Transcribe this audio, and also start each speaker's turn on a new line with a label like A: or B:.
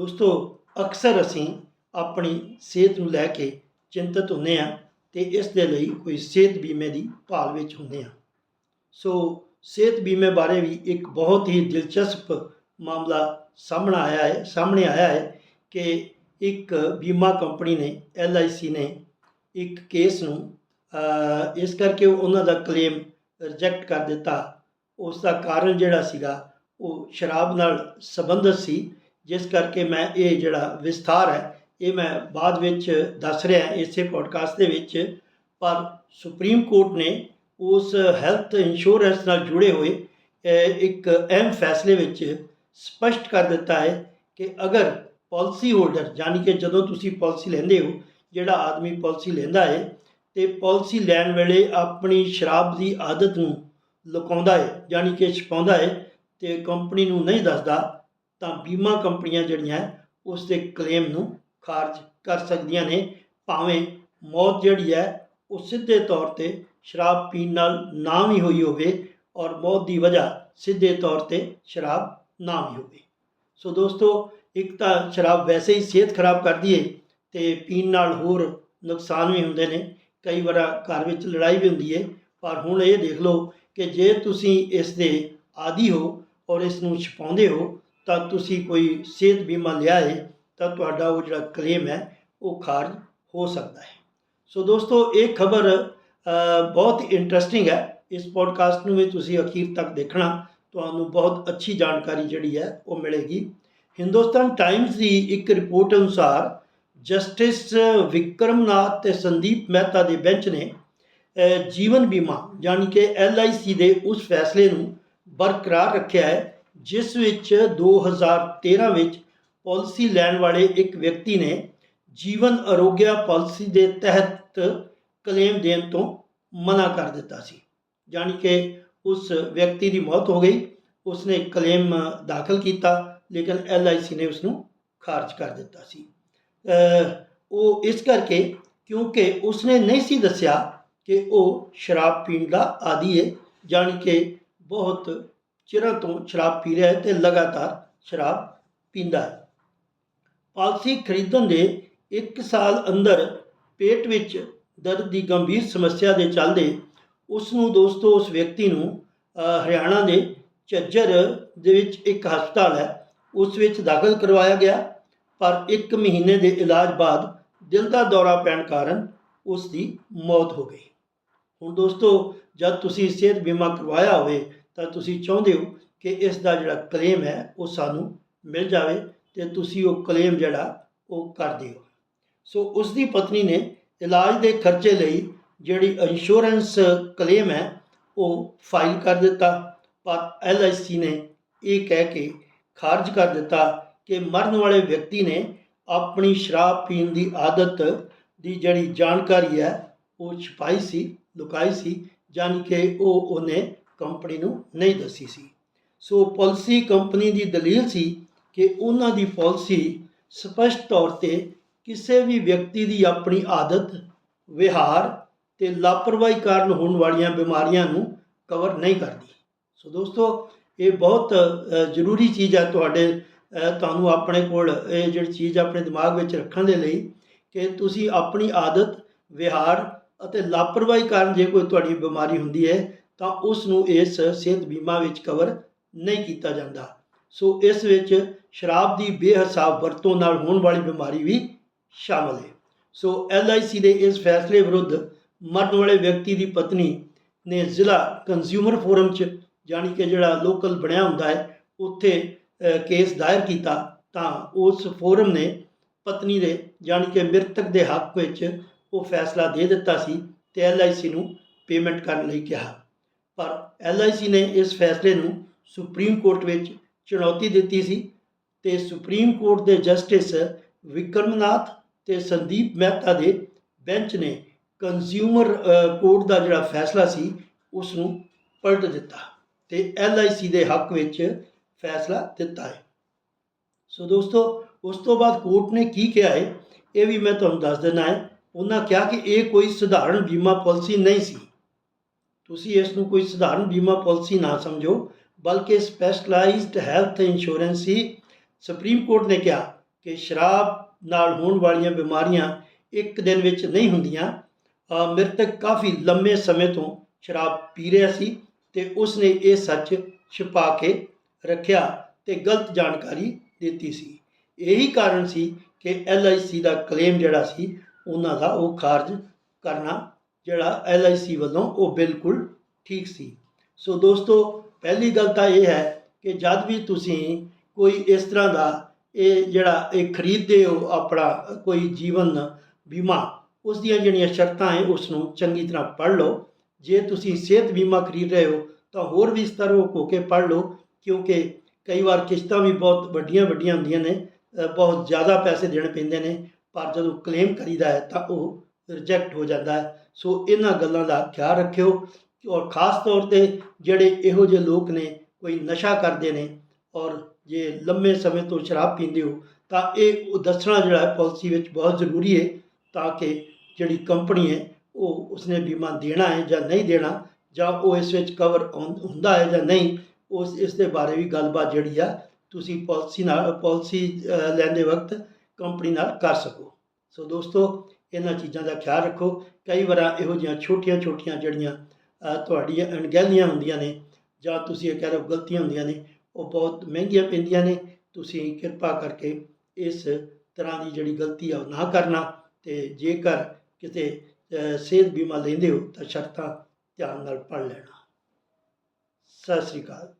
A: ਦੋਸਤੋ, ਅਕਸਰ ਅਸੀਂ ਆਪਣੀ ਸਿਹਤ ਨੂੰ ਲੈ ਕੇ ਚਿੰਤਤ ਹੁੰਦੇ ਹਾਂ ਤੇ ਇਸ ਦੇ ਲਈ ਕੋਈ ਸਿਹਤ ਬੀਮੇ ਦੀ ਭਾਲ ਵਿੱਚ ਹੁੰਦੇ ਹਾਂ। ਸੋ, ਸਿਹਤ ਬੀਮੇ ਬਾਰੇ ਵੀ ਇੱਕ ਬਹੁਤ ਹੀ ਦਿਲਚਸਪ ਮਾਮਲਾ ਸਾਹਮਣੇ ਆਇਆ ਹੈ, ਸਾਹਮਣੇ ਆਇਆ ਹੈ ਕਿ ਇੱਕ ਬੀਮਾ ਕੰਪਨੀ ਨੇ LIC ਨੇ ਇੱਕ ਕੇਸ ਨੂੰ ਇਸ ਕਰਕੇ ਉਹਨਾਂ ਦਾ ਕਲੇਮ ਰਿਜੈਕਟ ਕਰ ਦਿੱਤਾ। ਉਸ ਦਾ ਕਾਰਨ ਜਿਹੜਾ ਸੀਗਾ, ਉਹ ਸ਼ਰਾਬ ਨਾਲ ਸੰਬੰਧਿਤ ਸੀ। ਜਿਸ ਕਰਕੇ ਮੈਂ ਇਹ ਜਿਹੜਾ ਵਿਸਥਾਰ ਹੈ, ਇਹ ਮੈਂ ਬਾਅਦ ਵਿੱਚ ਦੱਸ ਰਿਹਾ ਇਸੇ ਪੋਡਕਾਸਟ ਦੇ ਵਿੱਚ। ਪਰ ਸੁਪਰੀਮ ਕੋਰਟ ਨੇ ਉਸ ਹੈਲਥ ਇੰਸ਼ੋਰੈਂਸ ਨਾਲ ਜੁੜੇ ਹੋਏ ਇੱਕ ਅਹਿਮ ਫੈਸਲੇ ਵਿੱਚ ਸਪਸ਼ਟ ਕਰ ਦਿੱਤਾ ਹੈ ਕਿ ਅਗਰ ਪਾਲਿਸੀ ਹੋਲਡਰ ਯਾਨੀ ਕਿ ਜਦੋਂ ਤੁਸੀਂ ਪਾਲਿਸੀ ਲੈਂਦੇ ਹੋ, ਜਿਹੜਾ ਆਦਮੀ ਪਾਲਿਸੀ ਲੈਂਦਾ ਹੈ ਤੇ ਪਾਲਿਸੀ ਲੈਣ ਵੇਲੇ ਆਪਣੀ ਸ਼ਰਾਬ ਦੀ ਆਦਤ ਨੂੰ ਲੁਕਾਉਂਦਾ ਹੈ ਯਾਨੀ ਕਿ ਛਪਾਉਂਦਾ ਹੈ ਤੇ ਕੰਪਨੀ ਨੂੰ ਨਹੀਂ ਦੱਸਦਾ ਤਾਂ ਬੀਮਾ ਕੰਪਨੀਆਂ ਜਿਹੜੀਆਂ ਹੈ, ਉਸ ਦੇ ਕਲੇਮ ਨੂੰ ਖਾਰਜ ਕਰ ਸਕਦੀਆਂ ਨੇ। ਭਾਵੇਂ ਮੌਤ ਜਿਹੜੀ ਹੈ ਉਹ ਸਿੱਧੇ ਤੌਰ ਤੇ ਸ਼ਰਾਬ ਪੀਣ ਨਾਲ ਨਾ ਵੀ ਹੋਈ ਹੋਵੇ ਔਰ ਮੌਤ ਦੀ ਵਜ੍ਹਾ ਸਿੱਧੇ ਤੌਰ ਤੇ ਸ਼ਰਾਬ ਨਾ ਵੀ ਹੋਵੇ। ਸੋ ਦੋਸਤੋ ਇੱਕ ਤਾਂ ਸ਼ਰਾਬ ਵੈਸੇ ਹੀ ਸਿਹਤ ਖਰਾਬ ਕਰਦੀ ਹੈ ਤੇ ਪੀਣ ਨਾਲ ਹੋਰ ਨੁਕਸਾਨ ਵੀ ਹੁੰਦੇ ਨੇ। ਕਈ ਵਾਰ ਘਰ ਵਿੱਚ ਲੜਾਈ ਵੀ ਹੁੰਦੀ ਹੈ ਪਰ ਹੁਣ ਇਹ ਦੇਖ ਲਓ ਕਿ ਜੇ ਤੁਸੀਂ ਇਸ ਦੇ ਆਦੀ ਹੋ ਔਰ ਇਸ ਨੂੰ ਛਪਾਉਂਦੇ ਹੋ ਤਾਂ ਤੁਸੀਂ ਕੋਈ ਸਿਹਤ ਬੀਮਾ ਲਿਆ ਹੈ ਤਾਂ ਤੁਹਾਡਾ ਉਹ ਜਿਹੜਾ ਕਲੇਮ ਹੈ, ਉਹ ਖਾਰਜ ਹੋ ਸਕਦਾ ਹੈ। ਸੋ ਦੋਸਤੋ, ਇਹ ਖਬਰ ਬਹੁਤ ਇੰਟਰਸਟਿੰਗ ਹੈ। ਇਸ ਪੋਡਕਾਸਟ ਨੂੰ ਵੀ ਤੁਸੀਂ ਅਖੀਰ ਤੱਕ ਦੇਖਣਾ। ਤੁਹਾਨੂੰ ਬਹੁਤ ਅੱਛੀ ਜਾਣਕਾਰੀ ਜਿਹੜੀ ਹੈ, ਉਹ ਮਿਲੇਗੀ। ਹਿੰਦੁਸਤਾਨ ਟਾਈਮਜ਼ ਦੀ ਇੱਕ ਰਿਪੋਰਟ ਅਨੁਸਾਰ ਜਸਟਿਸ ਵਿਕਰਮਨਾਥ ਤੇ ਸੰਦੀਪ ਮਹਿਤਾ ਦੇ ਬੈਂਚ ਨੇ ਜੀਵਨ ਬੀਮਾ, ਯਾਨੀ ਕਿ LIC ਦੇ ਉਸ ਫੈਸਲੇ ਨੂੰ ਬਰਕਰਾਰ ਰੱਖਿਆ ਹੈ। ਜਿਸ ਵਿੱਚ 2013 ਵਿੱਚ ਪਾਲਿਸੀ ਲੈਣ ਵਾਲੇ ਇੱਕ ਵਿਅਕਤੀ ਨੇ ਜੀਵਨ ਅਰੋਗਿਆ ਪਾਲਿਸੀ ਦੇ ਤਹਿਤ ਕਲੇਮ ਦੇਣ ਤੋਂ ਮਨਾ ਕਰ ਦਿੱਤਾ ਸੀ। ਯਾਨੀ ਕਿ ਉਸ ਵਿਅਕਤੀ ਦੀ ਮੌਤ ਹੋ ਗਈ, ਉਸਨੇ ਕਲੇਮ ਦਾਖਲ ਕੀਤਾ, ਲੇਕਿਨ LIC ਨੇ ਉਸ ਨੂੰ ਖਾਰਜ ਕਰ ਦਿੱਤਾ ਸੀ। ਉਹ ਇਸ ਕਰਕੇ ਕਿਉਂਕਿ ਉਸਨੇ ਨਹੀਂ ਸੀ ਦੱਸਿਆ ਕਿ ਉਹ ਸ਼ਰਾਬ ਪੀਣ ਦਾ ਆਦੀ ਹੈ ਜਾਣੀ ਕਿ ਬਹੁਤ ਚਿਰਾਂ ਤੋਂ ਸ਼ਰਾਬ ਪੀ ਰਿਹਾ ਹੈ ਤੇ ਲਗਾਤਾਰ ਸ਼ਰਾਬ ਪੀਂਦਾ ਹੈ। ਪਾਲਿਸੀ ਖਰੀਦਣ ਦੇ 1 ਸਾਲ ਅੰਦਰ ਪੇਟ ਵਿੱਚ ਦਰਦ ਦੀ ਗੰਭੀਰ ਸਮੱਸਿਆ ਦੇ ਚੱਲਦੇ ਉਸ ਨੂੰ ਦੋਸਤੋ, ਉਸ ਵਿਅਕਤੀ ਨੂੰ ਹਰਿਆਣਾ ਦੇ ਝੱਜਰ ਦੇ ਵਿੱਚ ਇੱਕ ਹਸਪਤਾਲ ਹੈ। ਉਸ ਵਿੱਚ ਦਾਖਲ ਕਰਵਾਇਆ ਗਿਆ, ਪਰ 1 ਮਹੀਨੇ ਦੇ ਇਲਾਜ ਬਾਅਦ ਦਿਲ ਦਾ ਦੌਰਾ ਪੈਣ ਕਾਰਨ ਉਸ ਦੀ ਮੌਤ ਹੋ ਗਈ। ਹੁਣ ਦੋਸਤੋ, ਜਦ ਤੁਸੀਂ ਸਿਹਤ ਬੀਮਾ ਕਰਵਾਇਆ ਹੋਵੇ ਤਾਂ ਤੁਸੀਂ ਚਾਹੁੰਦੇ ਹੋ ਕਿ ਇਸ ਦਾ ਜਿਹੜਾ ਕਲੇਮ ਹੈ, ਉਹ ਸਾਨੂੰ ਮਿਲ ਜਾਵੇ ਤੇ ਤੁਸੀਂ ਉਹ ਕਲੇਮ ਜਿਹੜਾ, ਉਹ ਕਰ ਦਿਓ। ਸੋ ਉਸ ਦੀ ਪਤਨੀ ਨੇ ਇਲਾਜ ਦੇ ਖਰਚੇ ਲਈ ਜਿਹੜੀ ਇੰਸ਼ੋਰੈਂਸ ਕਲੇਮ ਹੈ, ਉਹ ਫਾਈਲ ਕਰ ਦਿੱਤਾ। ਪਰ LIC ਨੇ ਇਹ ਕਹਿ ਕੇ ਖਾਰਜ ਕਰ ਦਿੱਤਾ ਕਿ ਮਰਨ ਵਾਲੇ ਵਿਅਕਤੀ ਨੇ ਆਪਣੀ ਸ਼ਰਾਬ ਪੀਣ ਦੀ ਆਦਤ ਦੀ ਜਿਹੜੀ ਜਾਣਕਾਰੀ ਹੈ, ਉਹ ਛੁਪਾਈ ਸੀ, ਲੁਕਾਈ ਸੀ, ਜਾਣੀ ਕਿ ਉਹ ਉਹਨੇ ਕੰਪਨੀ ਨੂੰ ਨਹੀਂ ਦੱਸੀ ਸੀ। ਸੋ ਪਾਲਿਸੀ ਕੰਪਨੀ ਦੀ ਦਲੀਲ ਸੀ ਕਿ ਉਹਨਾਂ ਦੀ ਪਾਲਿਸੀ ਸਪਸ਼ਟ ਤੌਰ ਤੇ ਕਿਸੇ ਵੀ ਵਿਅਕਤੀ ਦੀ ਆਪਣੀ ਆਦਤ, ਵਿਹਾਰ ਤੇ ਲਾਪਰਵਾਹੀ ਕਾਰਨ ਹੋਣ ਵਾਲੀਆਂ ਬਿਮਾਰੀਆਂ ਨੂੰ ਕਵਰ ਨਹੀਂ ਕਰਦੀ। ਸੋ ਦੋਸਤੋ, ਇਹ ਬਹੁਤ ਜ਼ਰੂਰੀ ਚੀਜ਼ ਹੈ ਤੁਹਾਡੇ ਤੁਹਾਨੂੰ ਆਪਣੇ ਕੋਲ ਇਹ ਜਿਹੜੀ ਚੀਜ਼ ਆਪਣੇ ਦਿਮਾਗ ਵਿੱਚ ਰੱਖਣ ਦੇ ਲਈ ਕਿ ਤੁਸੀਂ ਆਪਣੀ ਆਦਤ, ਵਿਹਾਰ ਅਤੇ ਲਾਪਰਵਾਹੀ ਕਾਰਨ ਜੇ ਕੋਈ ਤੁਹਾਡੀ ਬਿਮਾਰੀ ਹੁੰਦੀ ਹੈ ਤਾਂ ਉਸ ਨੂੰ ਇਸ ਸਿਹਤ ਬੀਮਾ ਵਿੱਚ ਕਵਰ ਨਹੀਂ ਕੀਤਾ ਜਾਂਦਾ। ਸੋ ਇਸ ਵਿੱਚ ਸ਼ਰਾਬ ਦੀ ਬੇਹਿਸਾਬ ਵਰਤੋਂ ਨਾਲ ਹੋਣ ਵਾਲੀ ਬਿਮਾਰੀ ਵੀ ਸ਼ਾਮਲ ਹੈ। ਸੋ LIC ਦੇ ਇਸ ਫੈਸਲੇ ਵਿਰੁੱਧ ਮਰਨ ਵਾਲੇ ਵਿਅਕਤੀ ਦੀ ਪਤਨੀ ਨੇ ਜ਼ਿਲ੍ਹਾ ਕੰਜ਼ਿਊਮਰ ਫੋਰਮ 'ਚ ਜਾਣੀ ਕਿ ਜਿਹੜਾ ਲੋਕਲ ਬਣਿਆ ਹੁੰਦਾ ਹੈ, ਉੱਥੇ ਕੇਸ ਦਾਇਰ ਕੀਤਾ। ਤਾਂ ਉਸ ਫੋਰਮ ਨੇ ਪਤਨੀ ਦੇ ਜਾਣੀ ਕਿ ਮ੍ਰਿਤਕ ਦੇ ਹੱਕ ਵਿੱਚ ਉਹ ਫੈਸਲਾ ਦੇ ਦਿੱਤਾ ਸੀ ਤੇ LIC ਨੂੰ ਪੇਮੈਂਟ ਕਰਨ ਲਈ ਕਿਹਾ। ਪਰ LIC ਨੇ ਇਸ ਫੈਸਲੇ ਨੂੰ ਸੁਪਰੀਮ ਕੋਰਟ ਵਿੱਚ ਚੁਣੌਤੀ ਦਿੱਤੀ ਸੀ ਤੇ ਸੁਪਰੀਮ ਕੋਰਟ ਦੇ ਜਸਟਿਸ ਵਿਕਰਮਨਾਥ ਤੇ ਸੰਦੀਪ ਮਹਿਤਾ ਦੇ ਬੈਂਚ ਨੇ ਕੰਜ਼ਿਊਮਰ ਕੋਰਟ ਦਾ ਜਿਹੜਾ ਫੈਸਲਾ ਸੀ ਉਸ ਨੂੰ ਪਲਟ ਦਿੱਤਾ ਤੇ LIC ਦੇ ਹੱਕ ਵਿੱਚ ਫੈਸਲਾ ਦਿੱਤਾ ਹੈ। ਸੋ ਦੋਸਤੋ, ਉਸ ਤੋਂ ਬਾਅਦ ਕੋਰਟ ਨੇ ਕੀ ਕਿਹਾ ਹੈ, ਇਹ ਵੀ ਮੈਂ ਤੁਹਾਨੂੰ ਦੱਸ ਦਿੰਦਾ ਹੈ। ਉਹਨਾਂ ਕਿਹਾ ਕਿ ਇਹ ਕੋਈ ਸਧਾਰਨ ਬੀਮਾ ਪਾਲਿਸੀ ਨਹੀਂ ਸੀ। ਤੁਸੀਂ ਇਸ ਨੂੰ ਕੋਈ ਸਧਾਰਨ ਬੀਮਾ ਪਾਲਿਸੀ ਨਾ ਸਮਝੋ, ਬਲਕਿ ਸਪੈਸ਼ਲਾਈਜ਼ਡ ਹੈਲਥ ਇੰਸ਼ੋਰੈਂਸ ਸੀ ਸੁਪਰੀਮ ਕੋਰਟ ਨੇ ਕਿਹਾ ਕਿ ਸ਼ਰਾਬ ਨਾਲ ਹੋਣ ਵਾਲੀਆਂ ਬਿਮਾਰੀਆਂ ਇੱਕ ਦਿਨ ਵਿੱਚ ਨਹੀਂ ਹੁੰਦੀਆਂ। ਮ੍ਰਿਤਕ ਕਾਫੀ ਲੰਮੇ ਸਮੇਂ ਤੋਂ ਸ਼ਰਾਬ ਪੀ ਰਿਹਾ ਸੀ ਤੇ ਉਸਨੇ ਇਹ ਸੱਚ ਛੁਪਾ ਕੇ ਰੱਖਿਆ ਤੇ ਗਲਤ ਜਾਣਕਾਰੀ ਦਿੱਤੀ ਸੀ। ਇਹੀ ਕਾਰਨ ਸੀ ਕਿ LIC ਦਾ ਕਲੇਮ ਜਿਹੜਾ ਸੀ, ਉਹਨਾਂ ਦਾ ਉਹ ਖਾਰਜ ਕਰਨਾ ਜਿਹੜਾ LIC ਵੱਲੋਂ ਉਹ ਬਿਲਕੁਲ ਠੀਕ ਸੀ। ਸੋ ਦੋਸਤੋ, ਪਹਿਲੀ ਗੱਲ ਤਾਂ ਇਹ ਹੈ ਕਿ ਜਦ ਵੀ ਤੁਸੀਂ ਕੋਈ ਇਸ ਤਰ੍ਹਾਂ ਦਾ ਇਹ ਜਿਹੜਾ ਇਹ ਖਰੀਦਦੇ ਹੋ ਆਪਣਾ ਕੋਈ ਜੀਵਨ ਬੀਮਾ, ਉਸ ਦੀਆਂ ਜਿਹੜੀਆਂ ਸ਼ਰਤਾਂ ਹੈ, ਉਸ ਨੂੰ ਚੰਗੀ ਤਰ੍ਹਾਂ ਪੜ੍ਹ ਲਓ। ਜੇ ਤੁਸੀਂ ਸਿਹਤ ਬੀਮਾ ਖਰੀਦ ਰਹੇ ਹੋ, ਤਾਂ ਹੋਰ ਵੀ ਇਸ ਤਰ੍ਹਾਂ ਹੋ ਕੇ ਪੜ੍ਹ ਲਓ, ਕਿਉਂਕਿ ਕਈ ਵਾਰ ਕਿਸ਼ਤਾਂ ਵੀ ਬਹੁਤ ਵੱਡੀਆਂ ਵੱਡੀਆਂ ਹੁੰਦੀਆਂ ਨੇ ਬਹੁਤ ਜ਼ਿਆਦਾ ਪੈਸੇ ਦੇਣੇ ਪੈਂਦੇ ਨੇ, ਪਰ ਜਦੋਂ ਕਲੇਮ ਕਰੀਦਾ ਹੈ, ਤਾਂ ਉਹ ਰਿਜੈਕਟ ਹੋ ਜਾਂਦਾ ਹੈ। ਸੋ ਇਹਨਾਂ ਗੱਲਾਂ ਦਾ ਖਿਆਲ ਰੱਖਿਓ ਔਰ ਖਾਸ ਤੌਰ ਤੇ ਜਿਹੜੇ ਇਹੋ ਜਿਹੇ ਲੋਕ ਨੇ, ਕੋਈ ਨਸ਼ਾ ਕਰਦੇ ਨੇ ਔਰ ਜੇ ਲੰਮੇ ਸਮੇਂ ਤੋਂ ਸ਼ਰਾਬ ਪੀਂਦੇ ਹੋ, ਤਾਂ ਇਹ ਉਹ ਦੱਸਣਾ ਜਿਹੜਾ ਹੈ ਪਾਲਿਸੀ ਵਿੱਚ ਬਹੁਤ ਜ਼ਰੂਰੀ ਹੈ ਤਾਂ ਕਿ ਜਿਹੜੀ ਕੰਪਨੀ ਹੈ ਉਹ ਉਸਨੇ ਬੀਮਾ ਦੇਣਾ ਹੈ ਜਾਂ ਨਹੀਂ ਦੇਣਾ ਜਾਂ ਉਹ ਇਸ ਵਿੱਚ ਕਵਰ ਹੁੰਦਾ ਹੈ ਜਾਂ ਨਹੀਂ, ਉਸ, ਇਸ ਦੇ ਬਾਰੇ ਵੀ ਗੱਲਬਾਤ ਜਿਹੜੀ ਆ ਤੁਸੀਂ ਪਾਲਿਸੀ ਨਾਲ ਪਾਲਿਸੀ ਲੈਂਦੇ ਵਕਤ ਕੰਪਨੀ ਨਾਲ ਕਰ ਸਕੋ। ਸੋ ਦੋਸਤੋ ਇਹਨਾਂ ਚੀਜ਼ਾਂ ਦਾ ਖਿਆਲ ਰੱਖੋ। ਕਈ ਵਾਰਾਂ ਇਹੋ ਜਿਹੀਆਂ ਛੋਟੀਆਂ ਛੋਟੀਆਂ ਜਿਹੜੀਆਂ ਤੁਹਾਡੀਆਂ ਅਣਗਹਿਲੀਆਂ ਹੁੰਦੀਆਂ ਨੇ ਜਾਂ ਤੁਸੀਂ ਇਹ ਕਹਿ ਲਓ ਗਲਤੀਆਂ ਹੁੰਦੀਆਂ ਨੇ, ਉਹ ਬਹੁਤ ਮਹਿੰਗੀਆਂ ਪੈਂਦੀਆਂ ਨੇ। ਤੁਸੀਂ ਕਿਰਪਾ ਕਰਕੇ ਇਸ ਤਰ੍ਹਾਂ ਦੀ ਜਿਹੜੀ ਗਲਤੀ ਆ ਉਹ ਨਾ ਕਰਨਾ ਤੇ ਜੇਕਰ ਕਿਤੇ ਸਿਹਤ ਬੀਮਾ ਲੈਂਦੇ ਹੋ ਤਾਂ ਸ਼ਰਤਾਂ ਧਿਆਨ ਨਾਲ ਪੜ੍ਹ ਲੈਣਾ। ਸਤਿ ਸ੍ਰੀ ਅਕਾਲ।